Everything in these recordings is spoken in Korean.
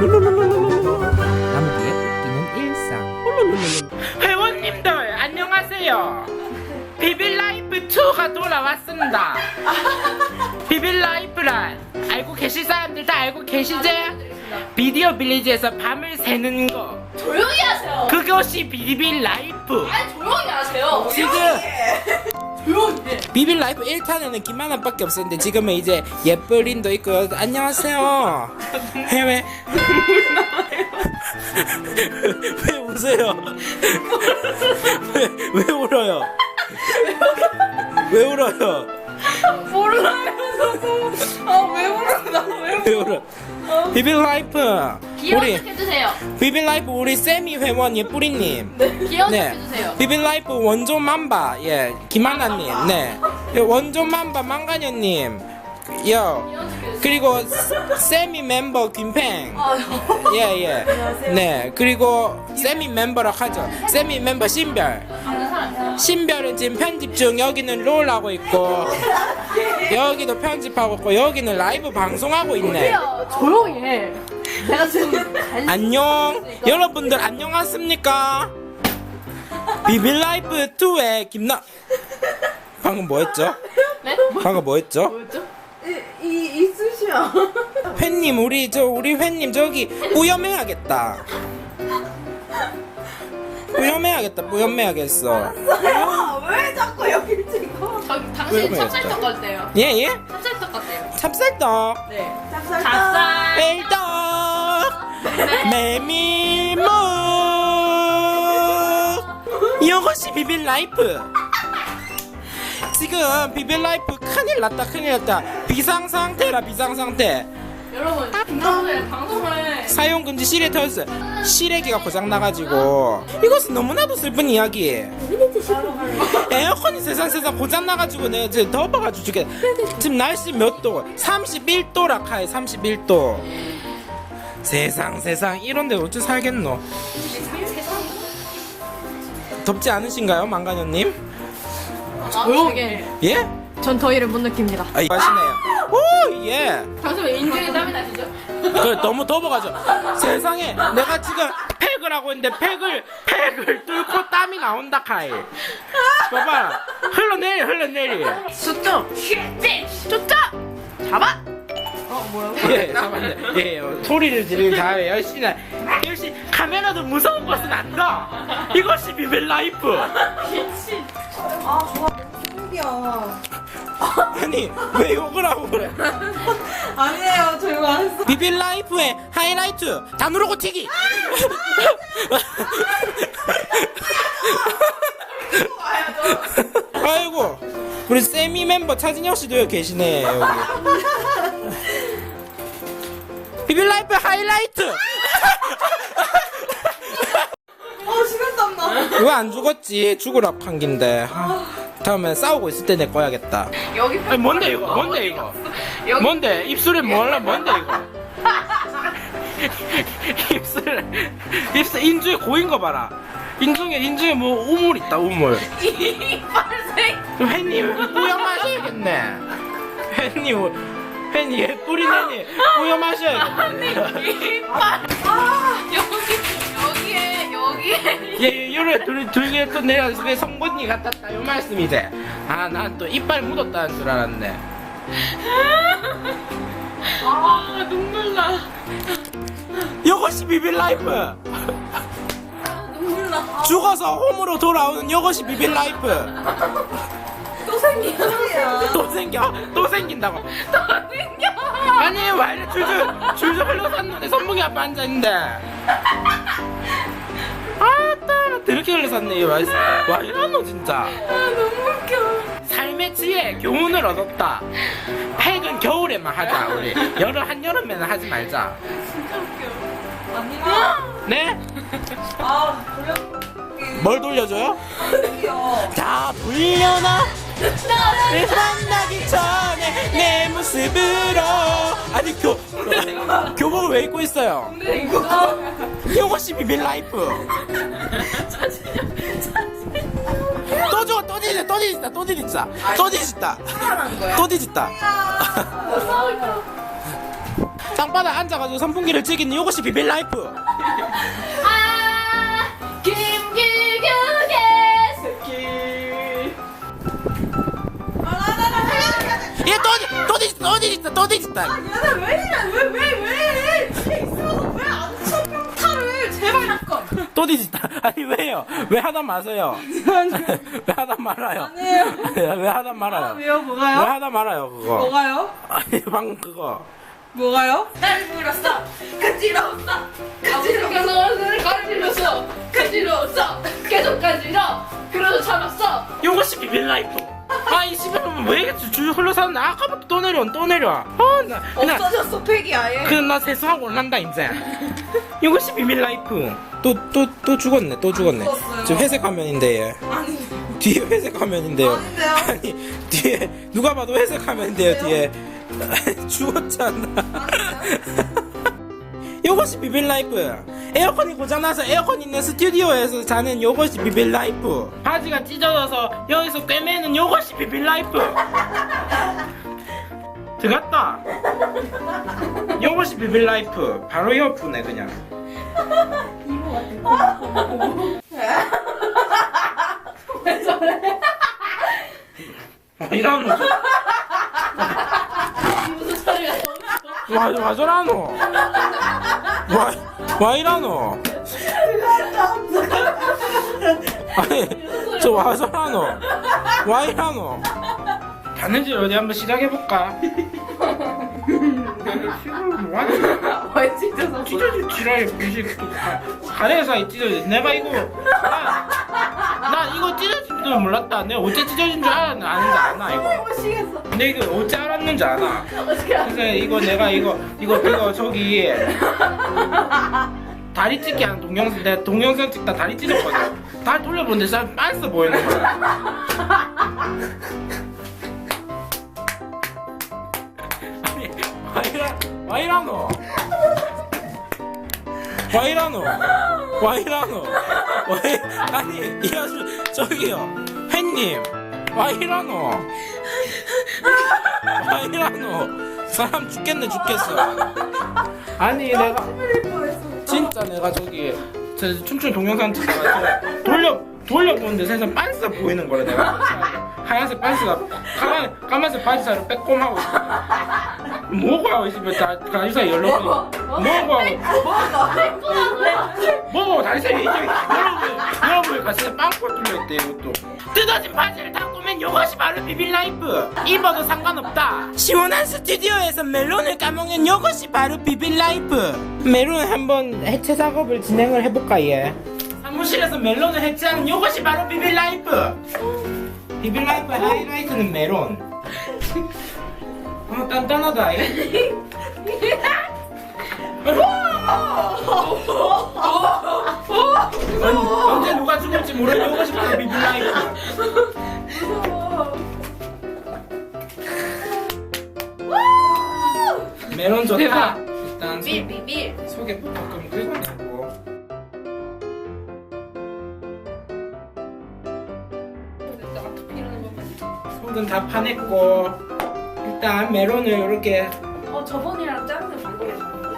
남기의 웃기는 일상 회원님들 안녕하세요. 비빌라이프 2가 돌아왔습니다. 비빌라이프란 알고 계실 사람들 다 알고 계시지? 비디오 빌리지에서 밤을 새는 거 조용히 하세요. 그것이 비빌라이프 아니 조용히 하세요. 지금 조용히 해. 비빌 라이프 1탄에는 김하나밖에 없었는데 지금은 이제 예쁘린도 있고. 안녕하세요. 해외. 왜 웃어요? 왜, 왜 울어요? 왜 울어요? 몰라요. 아왜 울어? 나왜 왜 울어? 비빌 라이프. 귀여운 우리 척 해주세요. 비빌라이프 우리 세미 회원 예쁘리님 귀여운 네. 척 해주세요. 비빌라이프 원조 맘바 예 김하나님 네 예, 원조 맘바 망가녀님 요. 그리고 스- 세미 멤버 김팽. 예예 네 그리고 세미 멤버라 하죠 세미 멤버 신별? 신별은 지금 편집 중 여기는 롤 하고 있고 여기도 편집하고 있고 여기는 라이브 방송하고 있네 그래요. 조용히 해. 내가 안녕 여러분들 안녕하십니까 비빌라이프 2의 김나 방금 뭐 했죠? 네? 방금 뭐 했죠? 뭐였죠? 이, 이 이쑤시야. 회님 우리 저 우리 회님 저기 뿌염해야겠다 뿌염해야겠다 뿌염해야겠어 아, 왜 자꾸 여길 찍어? 저기 당신? 찹쌀떡 같대요. 예예 찹쌀떡 같대요. 찹쌀떡 네. 찹쌀떡. 찹쌀. 일떡 메밀묵. 이것이 비빌 라이프. 지금 비빌 라이프 큰일 났다 큰일 났다. 비상상태라 비상상태 여러분 김나무의 방송을 사용금지 실외 터스 실외기가 고장나가지고. 이것은 너무나도 슬픈 이야기. 에어컨이 세상 세상 고장나가지고 내가 지금 더워가지고 죽겠 지금 날씨 몇 도? 31도라 카이 31도 세상 세상 이런데 어찌 살겠노 덥지 않으신가요 망가녀님? 조용히. 예? 전 더위를 못 느낍니다. 아 하시네요 오 예 당신 왜 인중에 땀이 나시죠? 그 너무 더워가지고 세상에 내가 지금 팩을 하고 있는데 팩을 팩을 뚫고 땀이 나온다 카이 봐봐 흘러내리 흘러내리 좋죠? 좋죠? 잡아! 예 잡았네 예 어, 소리를 지르는 자에 열심히 열심히 카메라도 무서운 것은 안다 이것이 비빌 라이프 아, 좋아. 신기야. 아니 왜 욕을 하고 그래 아니에요. 저 이거 안 했어. 비빌 라이프의 하이라이트 다 누르고 튀기 아이고 우리 세미 멤버 차진혁 씨도 여기 계시네 여기 비빌 라이프 하이라이트! 어, 식은땀 나. 왜 안 죽었지? 죽으라 판긴데. 아, 다음에 싸우고 있을 때 내 거야겠다. 여기 아니 뭔데 이거? 뭔데 이거? 뭔데? 입술에 뭐라 뭔데 이거? 입술 입술 인중에 고인 거 봐라. 인중에 인중에 뭐 우물 있다 우물. 이빨생 회님 뿌염하셔야겠네. 회님 회님 예쁘린 회님 뿌염하셔야겠네 이빨 여기 여기에 여기에. 예, 요래 둘, 둘게 또 내가 왜 성본니 같았다. 요 말씀이지 아 난 또 이빨 묻었다는 줄 알았네. 아 눈물 나. 이것이 비빌 라이프. 눈물 나. 죽어서 홈으로 돌아오는 이것이 비빌 라이프. 또 생겨 또 생겨. 또 생긴다고. 또 생겨. 아니 왜 이래 줄줄 줄줄 흘러 샀는데 선풍기 앞에 앉아 있는데? 아따 드럽게 흘러 샀네 와, 와 이러노 진짜. 아 너무 웃겨. 삶의 지혜 교훈을 얻었다. 팩은 겨울에만 하자 우리. 여름 한 여름에는 하지 말자. 진짜 웃겨. 아니야. 네? 아, 돌려. 뭘 돌려줘요? 귀여워. 다 돌려놔 늘 만나기 전에 내 모습으로. 아니 교 교복을 왜 입고 있어요? 이것이 비빌 라이프. 또 줘, 또 뒤져, 또 뒤진다, 또 뒤진다, 또 뒤진다, 또 뒤진다. 땅바닥 앉아가지고 선풍기를 즐기는 이것이 비빌 라이프. 아 또 뒤집다 또 뒤집다 또 뒤집다 얘네 왜 이래? 왜, 왜, 왜? 집에 있으면서 왜 안 쳐? 평타를 제발 잠깐. 또 뒤집다 아니 왜요 왜 하다 마세요 왜 하다 말아요 아니에요. 왜 하다 말아요 왜요? 왜 뭐가요? 하다 말아요 그거 뭐가요? 아니 방금 그거 뭐가요? 날 불렀어 간지러웠어 얼굴을 간지러웠어 간지러웠어 계속 간지러 그래도 참았어 이것이 비빌 라이프 아이 씨발놈 왜 줄 흘러사는 아까부터 또 내려와 또 내려와 그냥 없어졌어 팩이 아예. 그냥 나 세수하고 난다 이제. 이것이 비밀 라이프? 또 또 또 죽었네 또 죽었네. 죽었어요. 저 회색 화면인데. 얘 아니. 뒤에 회색 화면인데요. 아닌데요? 아니 뒤에 누가 봐도 회색 화면인데요 뒤에. 죽었잖아. 이것이 비빌 라이프 에어컨이 고장나서 에어컨 있는 스튜디오에서 자는 이것이 비빌 라이프 바지가 찢어져서 여기서 꿰매는 이것이 비빌 라이프 들어갔다 이것이 비빌 라이프 바로 옆이네 그냥 아, 이런 무슨 소리가 와, 와 저라노? 와, 와 이라노? 아니, 저와 저라노? 와 이라노? 가는지 어디 한번 시작해볼까? 왜 찢어서 찢어질 지랄이 무식 가래에서 찢어져 내가 이거 나, 나 이거 찢어진 줄 몰랐다. 내가 어째 찢어진 줄 알았, 아는지 아나 이거? 미치겠어. 근데 이거 어째 알았는지 아나? 어떻게 알아 그래서 이거 내가 이거 이거 이거 저기 다리 찢기 하는 동영상 내가 동영상 찍다 다리 찢었거든. 다리 돌려보는데 진짜 빤스 보이는 거야. 아니 와이라 와이라노. 와이라노 와이라노. 와이 아니 이 아주 저기요. 팬님 와이라노. 와이라노. 사람 죽겠네 죽겠어. 아니 내가 진짜 내가 저기 저 춤추는 동영상 저 돌려 돌려보는데 세상 빤스가 보이는 거래 내가. 하얀색 빤스가 까만 까만색 바지사를 빼꼼하고 뭐가 이집에 다 다리사 열로 뭐가 뭐 다리사 이제 여러분 여러분 가슴에 빵꾸가 뚫려있대 이것도. 뜯어진 바지를 다 꾸면 이것이 바로 비빌 라이프. 입어도 상관없다. 시원한 스튜디오에서 멜론을 까먹는 이것이 바로 비빌 라이프. 멜론 한번 해체 작업을 진행을 해볼까 얘? 사무실에서 멜론을 해체하는 이것이 바로 비빌 라이프. 비빌 라이프의 하이라이트는 멜론 어 단단하다 얘 언, 언제 누가 죽을지 모르는 이것이 바로 비빌 라이프 멜론 좋다 대박. 일단 소, 비비빌 속에 조금 긁어내고 속은 다 파냈고 일단 멜론을 이렇게 어 저번이랑 자르는 방법이 다른데?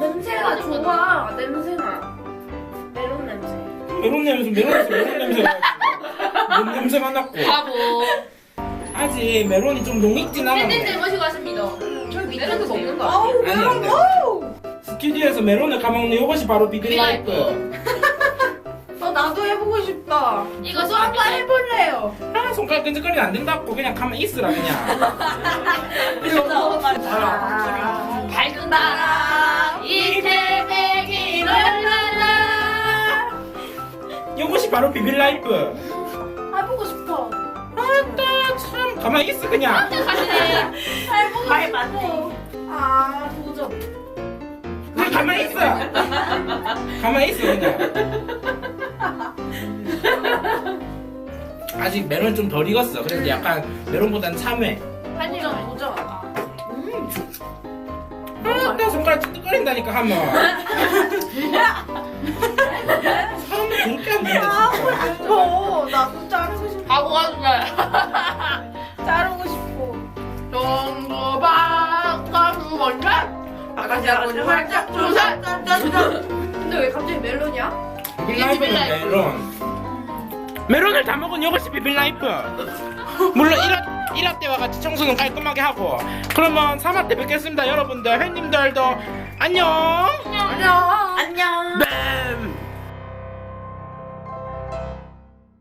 냄새가 좋아. 냄새나. 메론 냄새. 멜론 냄새 멜론에서 멜론 냄새가 뭔 냄새가 났고. 바보. 아직 멜론이 좀 농익진 않았네. 모시고 왔습니다. 저기 메론도 먹는 거 아우. 메론. 스튜디오에서 멜론을 까먹는 이것이 바로 어, 싶다. 이거 저도 한번. 해볼래요. 아 손가락 끈적거리면 안 된다고 그냥 가만 있으라 그냥 아, 밝은 나라 이태백이 널라라 이것이 바로 비빌 라이프 해보고 싶어 아따 참 가만히 있어 그냥 가시네 해보고 말 싶어. 아, 도전. 그냥 가만히 있어 가만히 있어 그냥 아직 메론이 좀 덜 익었어. 그래서 약간 메론보단 참외. 빨리 오자, 오자. 아, 나 손가락 찌끈거린다니까 하면. 사람 그렇게 하면 돼. 아, 어, 나도 자르고 싶어. 바보 같네. 자르고 싶어. 정거박 가수 먼저. 아가씨 아버지 활짝 조사. 근데 왜 갑자기 멜론이야? 빌라이브 멜론. 메론을 다 먹은 이것이 비빌라이프. 물론 1화, 1화 때와 같이 청소는 깔끔하게 하고. 그러면 3화 때 뵙겠습니다 여러분들. 팬님들도 안녕. 안녕. 안녕